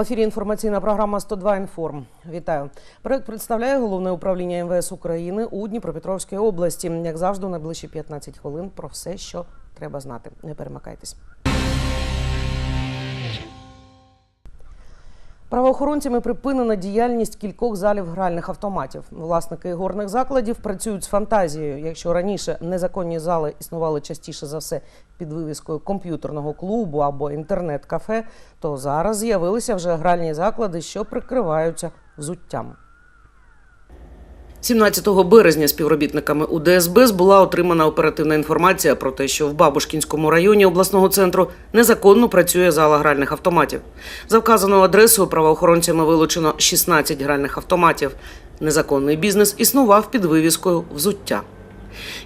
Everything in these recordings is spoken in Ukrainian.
Ефірі інформаційна програма «102 інформ. Вітаю. Проект представляє головне управління МВС України у Дніпропетровській області. Як завжди, найближчі 15 хвилин про все, що треба знати. Не перемикайтесь. Правоохоронцями припинена діяльність кількох залів гральних автоматів. Власники горних закладів працюють з фантазією. Якщо раніше незаконні зали існували частіше за все під вивіскою комп'ютерного клубу або інтернет-кафе, то зараз з'явилися вже гральні заклади, що прикриваються взуттям. 17 березня співробітниками УДСБ була отримана оперативна інформація про те, що в Бабушкінському районі обласного центру незаконно працює зала гральних автоматів. За вказаною адресою правоохоронцями вилучено 16 гральних автоматів. Незаконний бізнес існував під вивіскою взуття.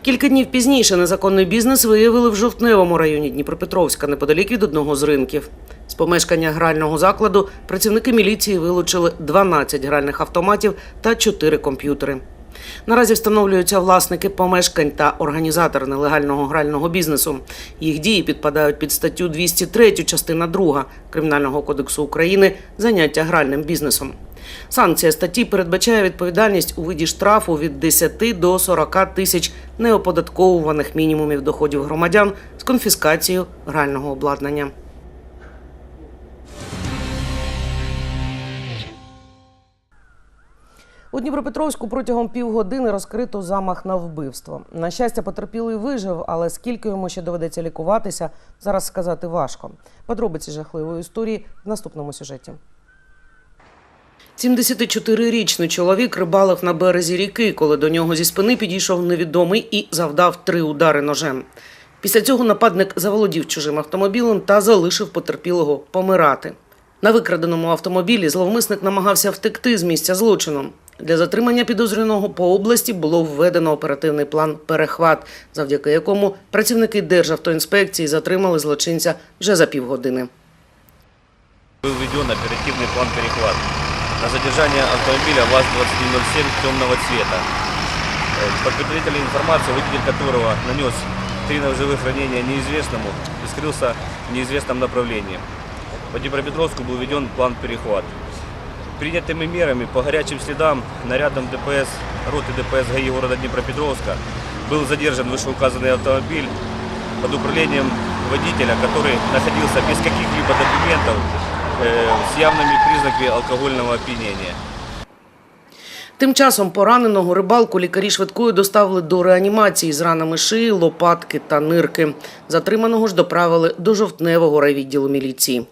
Кілька днів пізніше незаконний бізнес виявили в жовтневому районі Дніпропетровська, неподалік від одного з ринків. Помешкання грального закладу працівники міліції вилучили 12 гральних автоматів та 4 комп'ютери. Наразі встановлюються власники помешкань та організатор нелегального грального бізнесу. Їх дії підпадають під статтю 203 частина 2 Кримінального кодексу України заняття гральним бізнесом. Санкція статті передбачає відповідальність у виді штрафу від 10 до 40 тисяч неоподатковуваних мінімумів доходів громадян з конфіскацією грального обладнання. У Дніпропетровську протягом півгодини розкрито замах на вбивство. На щастя, потерпілий вижив, але скільки йому ще доведеться лікуватися, зараз сказати важко. Подробиці жахливої історії в наступному сюжеті. 74-річний чоловік рибалив на березі ріки, коли до нього зі спини підійшов невідомий і завдав три удари ножем. Після цього нападник заволодів чужим автомобілем та залишив потерпілого помирати. На викраденому автомобілі зловмисник намагався втекти з місця злочину. Для затримання підозрюваного по області було введено оперативний план Перехват, завдяки якому працівники Державтоінспекції затримали злочинця вже за півгодини. Был введен оперативный план «Перехват» на задержание автомобиля ВАЗ-2107 темного цвета, э, по предварительной информации, водитель которого нанес три ножевых ранения неизвестному и скрылся в неизвестном направлении. По Днепропетровску был введен план «Перехват». Принятыми мерами по горячим следам нарядом ДПС, роты ДПС ГАИ города Днепропетровска был задержан вышеуказанный автомобиль под управлением водителя, который находился без каких-либо документов э, с явными признаками алкогольного опьянения. Тим часом пораненого рибалку лікарі швидкою доставили до реанімації з ранами шиї, лопатки та нирки. Затриманого ж доправили до жовтневого райвідділу міліції.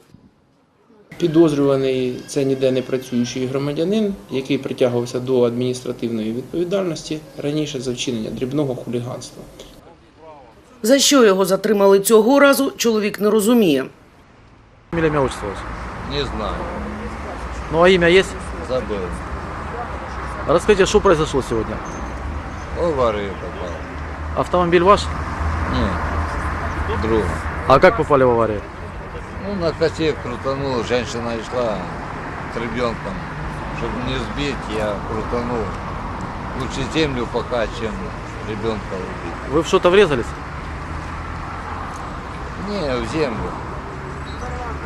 Підозрюваний це ніде не працюючий громадянин, який притягувався до адміністративної відповідальності раніше за вчинення дрібного хуліганства. За що його затримали цього разу, чоловік не розуміє. Фамилия, имя, отчество ваше? Не знаю, Ну а имя есть? забыл. Расскажите, что произошло сегодня? Аварию попал. Автомобиль ваш? Нет, друг. А как попали в аварию? Ну, на косе крутанул, женщина шла с ребенком. Чтобы не сбить, я крутанул. Лучше землю пока, чем ребенка убить. Вы в что-то врезались? Не, в землю.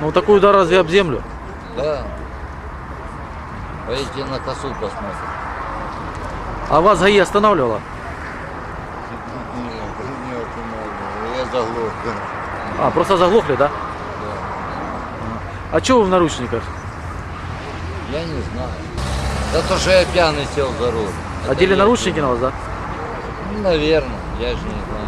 Ну такой удар разве об землю? Да. Пойдите на косу посмотрим. А вас ГАИ останавливала? Нет, не останавливал. Я заглох. А, просто заглохли, да? Да. А что вы в наручниках? Я не знаю. За то, что я пьяный сел за руль. Это Одели я наручники на вас, да? Ну, наверное, я же не знаю.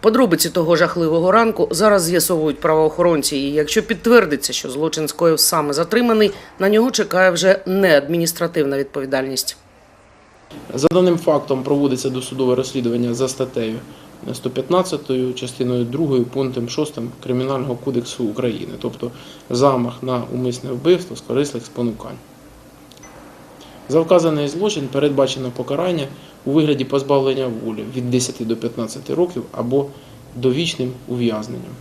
Подробиці того жахливого ранку зараз з'ясовують правоохоронці. І якщо підтвердиться, що злочин скоїв саме затриманий, на нього чекає вже не адміністративна відповідальність. За даним фактом проводиться досудове розслідування за статтею 115 частиною 2 пунктом 6 Кримінального кодексу України, тобто замах на умисне вбивство з корисних спонукань. За вказаний злочин передбачено покарання у вигляді позбавлення волі від 10 до 15 років або довічним ув'язненням.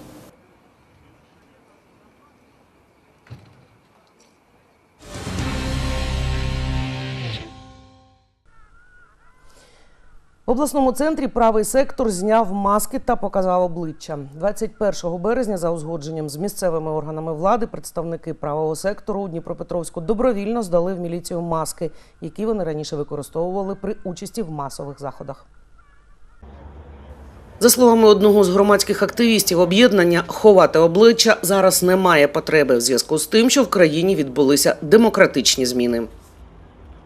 В обласному центрі правий сектор зняв маски та показав обличчя. 21 березня, за узгодженням з місцевими органами влади, представники правого сектору у Дніпропетровську добровільно здали в міліцію маски, які вони раніше використовували при участі в масових заходах. За словами одного з громадських активістів об'єднання, ховати обличчя зараз немає потреби в зв'язку з тим, що в країні відбулися демократичні зміни.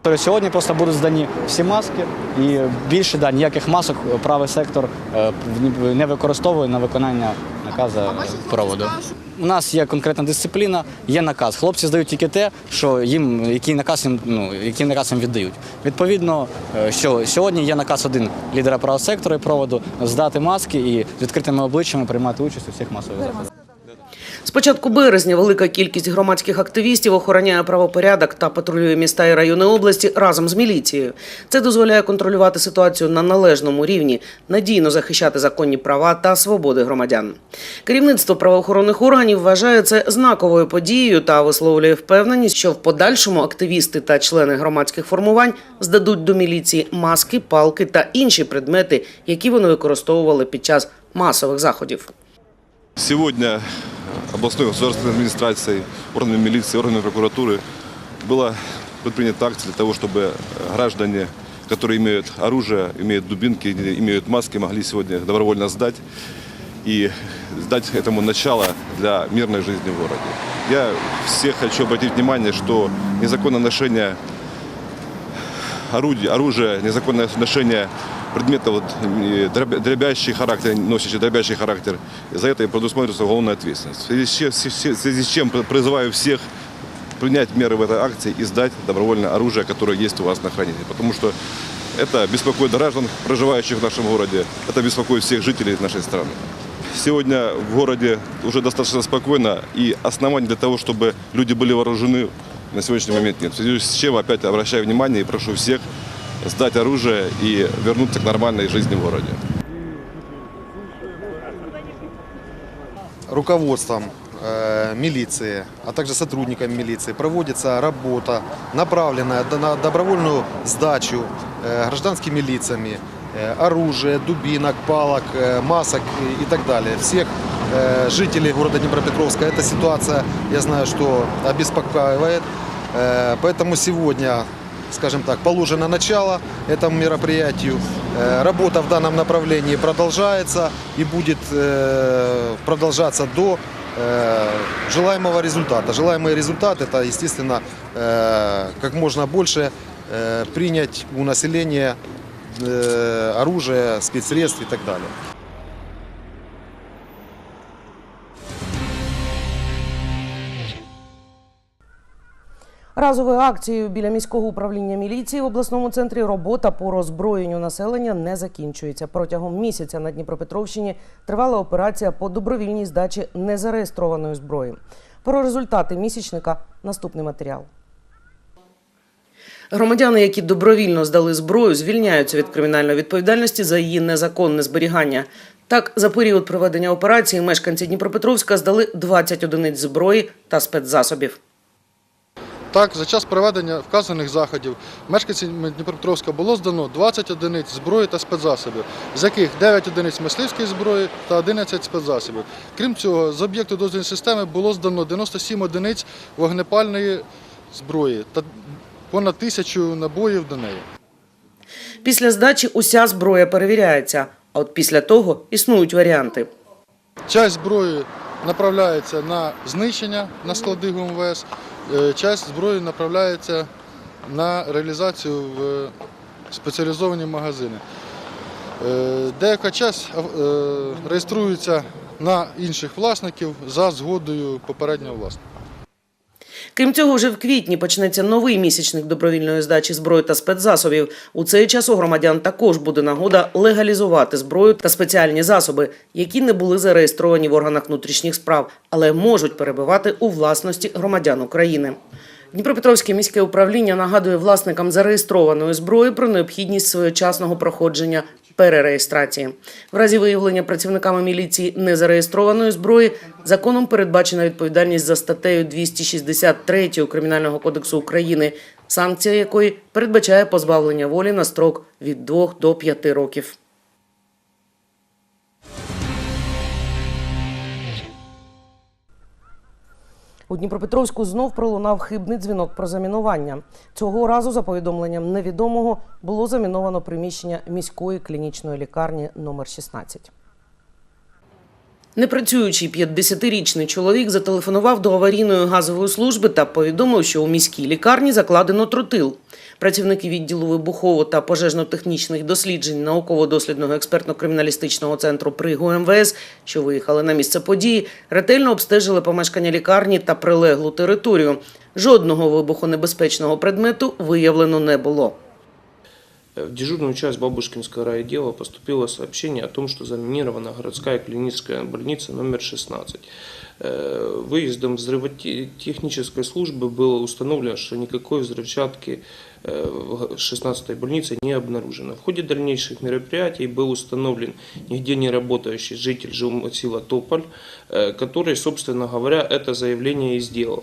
Тобто Сьогодні просто будуть здані всі маски, і більше да, ніяких масок правий сектор е, не використовує на виконання наказу проводу. У нас є конкретна дисципліна, є наказ. Хлопці здають тільки те, що їм який наказ їм ну який наказ їм віддають. Відповідно, е, що сьогодні є наказ один лідера правого сектору і проводу здати маски і з відкритими обличчями приймати участь у всіх масових заходах. З початку березня велика кількість громадських активістів охороняє правопорядок та патрулює міста і райони області разом з міліцією. Це дозволяє контролювати ситуацію на належному рівні, надійно захищати законні права та свободи громадян. Керівництво правоохоронних органів вважає це знаковою подією та висловлює впевненість, що в подальшому активісти та члени громадських формувань здадуть до міліції маски, палки та інші предмети, які вони використовували під час масових заходів. Сегодня областной государственной администрацией, органами милиции, органами прокуратуры была предпринята акция для того, чтобы граждане, которые имеют оружие, имеют дубинки, имеют маски, могли сегодня добровольно сдать и дать этому начало для мирной жизни в городе. Я всех хочу обратить внимание, что незаконное ношение орудий, оружия, незаконное ношение предметов, вот, дробя- дробящий характер, носящий дробящий характер, за это и предусматривается уголовная ответственность. В связи с чем, связи с чем призываю всех принять меры в этой акции и сдать добровольное оружие, которое есть у вас на хранении. Потому что это беспокоит граждан, проживающих в нашем городе, это беспокоит всех жителей нашей страны. Сегодня в городе уже достаточно спокойно, и оснований для того, чтобы люди были вооружены, на сегодняшний момент нет. В связи с чем опять обращаю внимание и прошу всех сдать оружие и вернуться к нормальной жизни в городе. руководством э, милиции, а также сотрудниками милиции проводится работа, направленная на добровольную сдачу э, гражданскими лицами э, оружия, дубинок, палок, масок и, так далее. Всех жителей города Днепропетровска эта ситуация, я знаю, что обеспокоивает. Э, поэтому сегодня скажем так, положено начало этому мероприятию. Э, Работа в данном направлении продолжается и будет э, продолжаться до э, желаемого результата. Желаемый результат это, естественно, как можно больше принять у населения оружие, спецсредств и так далее. Разовою акцією біля міського управління міліції в обласному центрі робота по роззброєнню населення не закінчується. Протягом місяця на Дніпропетровщині тривала операція по добровільній здачі незареєстрованої зброї. Про результати місячника наступний матеріал. Громадяни, які добровільно здали зброю, звільняються від кримінальної відповідальності за її незаконне зберігання. Так, за період проведення операції мешканці Дніпропетровська здали 20 одиниць зброї та спецзасобів. Так, за час проведення вказаних заходів мешканцям Дніпропетровська було здано 20 одиниць зброї та спецзасобів, з яких 9 одиниць мисливської зброї та 11 спецзасобів. Крім цього, з об'єкту дозвільної системи було здано 97 одиниць вогнепальної зброї та понад тисячу набоїв до неї. Після здачі уся зброя перевіряється, а от після того існують варіанти. Часть зброї направляється на знищення на склади ГУМВС, е, часть зброї направляється на реалізацію в спеціалізовані магазини. Е, Деяка часть е, реєструється на інших власників за згодою попереднього власника. Крім цього, вже в квітні почнеться новий місячник добровільної здачі зброї та спецзасобів. У цей час у громадян також буде нагода легалізувати зброю та спеціальні засоби, які не були зареєстровані в органах внутрішніх справ, але можуть перебувати у власності громадян України. Дніпропетровське міське управління нагадує власникам зареєстрованої зброї про необхідність своєчасного проходження перереєстрації. В разі виявлення працівниками міліції незареєстрованої зброї законом передбачена відповідальність за статтею 263 Кримінального кодексу України санкція якої передбачає позбавлення волі на строк від 2 до 5 років. У Дніпропетровську знов пролунав хибний дзвінок про замінування. Цього разу, за повідомленням невідомого, було заміновано приміщення міської клінічної лікарні номер 16. Непрацюючий 50-річний чоловік зателефонував до аварійної газової служби та повідомив, що у міській лікарні закладено тротил Працівники відділу вибухово та пожежно-технічних досліджень науково-дослідного експертно-криміналістичного центру при ГУМВС, що виїхали на місце події, ретельно обстежили помешкання лікарні та прилеглу територію. Жодного вибухонебезпечного предмету виявлено не було. В дежурную часть Бабушкинского райотдела поступило сообщение о том, что заминирована городская клиническая больница номер 16. Э, Выездом взрывотехнической службы было установлено, что никакой взрывчатки э, в 16 больнице не обнаружено. В ходе дальнейших мероприятий был установлен нигде не работающий житель жилмассива Тополь, э, который, собственно говоря, это заявление и сделал.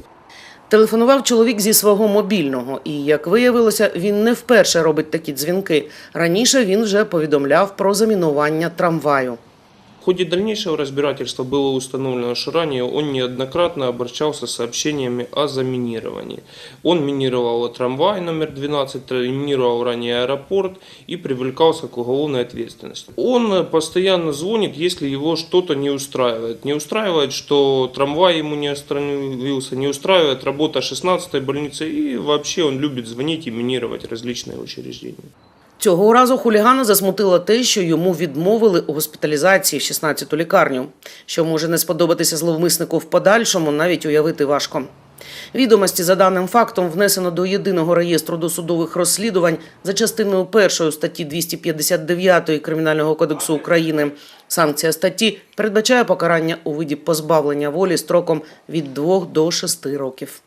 Телефонував чоловік зі свого мобільного, і як виявилося, він не вперше робить такі дзвінки. Раніше він вже повідомляв про замінування трамваю. Ходе дальнейшего разбирательства было установлено, что ранее он неоднократно обращался с сообщениями о заминировании. Он минировал трамвай номер 12, минировал ранее аэропорт и привлекался к уголовной ответственности. Он постоянно звонит, если его что-то не устраивает. Не устраивает, что трамвай ему не остановился, не устраивает работа 16-й больницы и вообще он любит звонить и минировать различные учреждения. Цього разу хулігана засмутило те, що йому відмовили у госпіталізації в 16-ту лікарню. Що може не сподобатися зловмиснику в подальшому, навіть уявити важко. Відомості за даним фактом внесено до єдиного реєстру досудових розслідувань за частиною першої статті 259 Кримінального кодексу України. Санкція статті передбачає покарання у виді позбавлення волі строком від 2 до 6 років.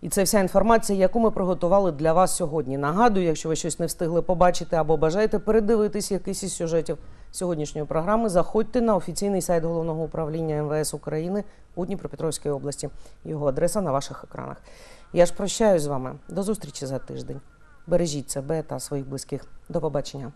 І це вся інформація, яку ми приготували для вас сьогодні. Нагадую, якщо ви щось не встигли побачити або бажаєте передивитись якийсь із сюжетів сьогоднішньої програми, заходьте на офіційний сайт головного управління МВС України у Дніпропетровській області. Його адреса на ваших екранах. Я ж прощаюсь з вами. До зустрічі за тиждень. Бережіть себе та своїх близьких. До побачення.